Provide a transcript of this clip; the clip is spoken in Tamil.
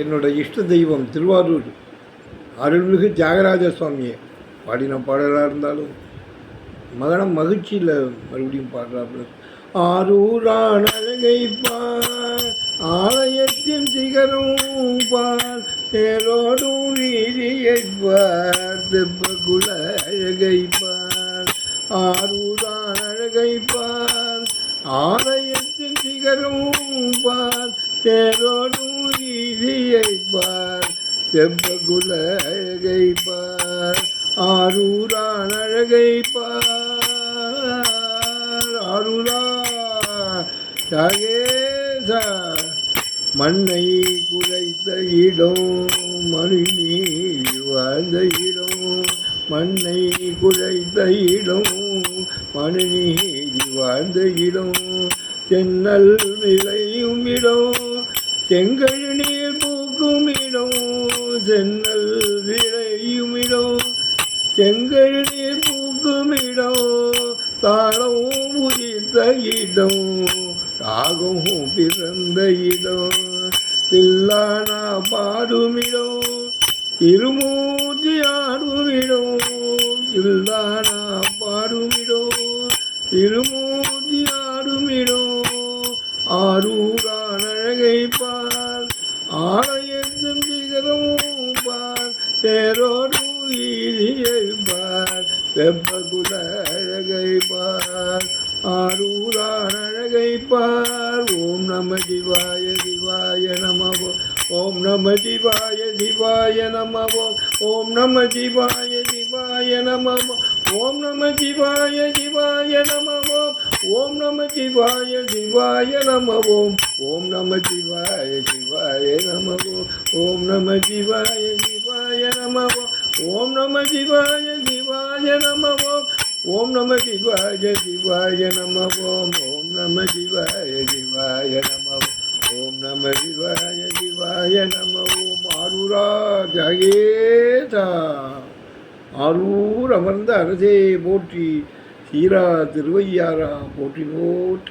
என்னோட இஷ்ட தெய்வம் திருவாரூர். அருள்மிகு தியாகராஜ சுவாமியை பாடின பாடலாக இருந்தாலும் மகனம் மகிழ்ச்சியில் மறுபடியும் பாடுறாப்புல. ஆரூரான் அழகை பார் ஆலயத்தின் சிகரும் பார் தேரோடும் வீதியை பார் தெப்பகுல அழகை பார் ஆரூரான் அழகை பார் ஆலயத்தின் சிகரும் பார் தேரோடும் வீதியை பார். தெப்பகுல அழகை பார். ஆரூரான் அழகை பார். ஆரூரா சகேசா மண்ணை குறைத்த இடம் மணி நீர் வாழ்ந்த இடம் மண்ணை குழைத்த இடம் மணி நீர் வாழ்ந்த இடம் சென்னல் விளையும் இடம் செங்கல் நீர் பூக்கும் இடம் சென்னல் விளையும் இடம் செங்கல் நீர் பூக்கும் இடம் தாளம் உதித்த இடம் ராகம் பிறந்த இடம் தில்லானா பாடுமிடம் திருமூர்த்தி ஆடுமிடம் தில்லானா பாடுமிடம் திருமூ ஆரூரான் அழகை பார் ஆலயத்தின் சிகரமும் பார். தேரோடும் வீதியை பார் வெப்பகுல அழகை பார் ஆரூரான் அழகை பார் ஓம் நம சிவாய சிவாய நம ஓம் நம சிவாய சிவாய நம ஓம் நம சிவாய சிவாய நம ஓம் நம சிவாய சிவாய நம ஓம் நம சிவாய சிவாய நம ஓம் ஓம் நம சிவாய சிவாய நம ஓம் ஓம் நம சிவாய சிவாய நம ஓம் நம சிவாய சிவாய நம ஓம் நம சிவாய சிவாய நம ஓம் ஓம் நம சிவாய சிவாய நம ஓம் நம சிவாய சிவாய நம ஓம் ஆரூரா ஜகேதா. ஆரூர் அமர்ந்த அரசே போற்றி சீரா திருவையாரா போற்றி நோட்